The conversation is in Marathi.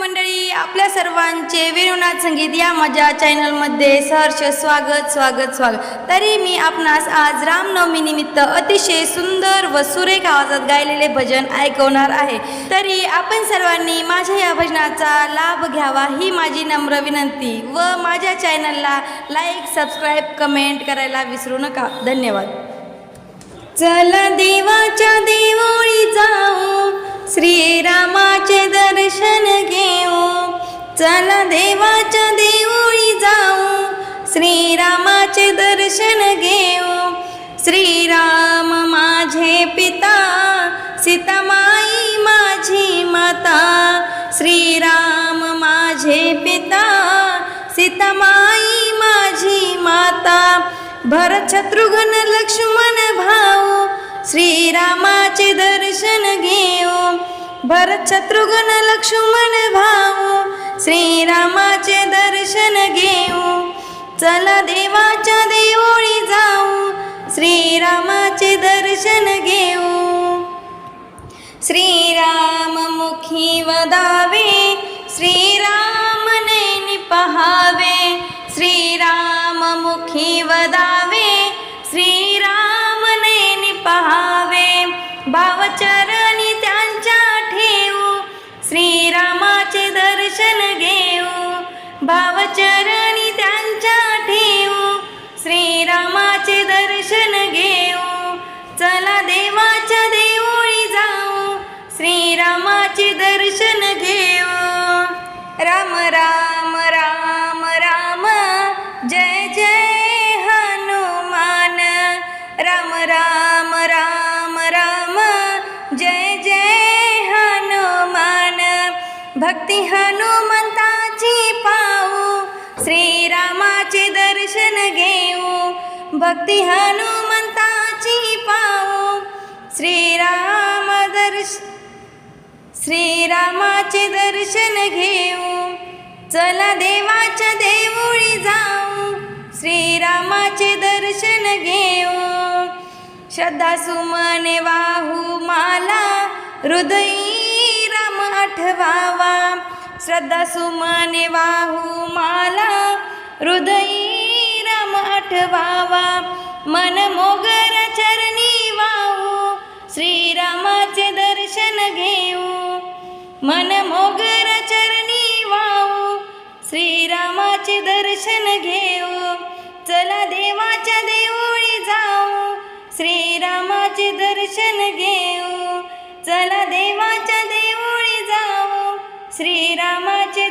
मंडळी आपल्या सर्वांचे वेणुनाथ संगीत या माझ्या चॅनलमध्ये सहर्ष स्वागत स्वागत स्वागत. तरी मी आपणास आज रामनवमीनिमित्त अतिशय सुंदर व सुरेख आवाजात गायलेले भजन ऐकवणार आहे. तरी आपण सर्वांनी माझ्या या भजनाचा लाभ घ्यावा ही माझी नम्र विनंती व माझ्या चॅनलला लाईक सबस्क्राईब कमेंट करायला विसरू नका. धन्यवाद. चला देवाच्या देवळी जाऊ. श्रीरामाचे दर्शन घे. चला देवाच्या देवळी जाऊ. श्रीरामाचे दर्शन घेऊ. श्रीराम माझे पिता सीतामाई माझी माता. श्रीराम माझे पिता सीतामाई माझी माता. भरत शत्रुघ्न लक्ष्मण भाऊ श्रीरामाचे दर्शन घेऊ. भरत शत्रुघ्न लक्ष्मण भाऊ श्रीरामाचे दर्शन घेऊ. चला देवाच्या देवळी जाऊ. श्रीरामाचे दर्शन घेऊ. श्रीराम मुखी वदावे श्रीराम नेनी पहावे. श्रीराम मुखी वदावे श्रीराम नेनी पहावे. भावचरणी भावचरणी त्यांच्या ठेवू. श्रीरामाचे दर्शन घेऊ. चला देवाच्या देवळी जाऊ. श्रीरामाचे दर्शन घेऊ. राम राम राम राम. जय जय हनुमान. राम राम राम राम. जय जय हनुमान. भक्ती हनुमान भक्ती हनुमंताची पाहू श्रीराम दर्श श्रीरामाचे दर्शन घेऊ। चला देवाच्या देवळी जाऊ। श्रीरामाचे दर्शन घेऊ। श्रद्धा सुमने वाहू माला। हृदयी राम आठवावा। श्रद्धा सुमने वाहू माला। हृदयी राम आठवावा। मन मोगर चरणी वाहू श्रीरामाचे दर्शन घेऊ. मन मोगर चरणी वाहू श्रीरामाचे दर्शन घेऊ. चला देवाच्या देवळी जाऊ श्रीरामाचे दर्शन घेऊ. चला देवाच्या देवळी जाऊ श्रीरामाचे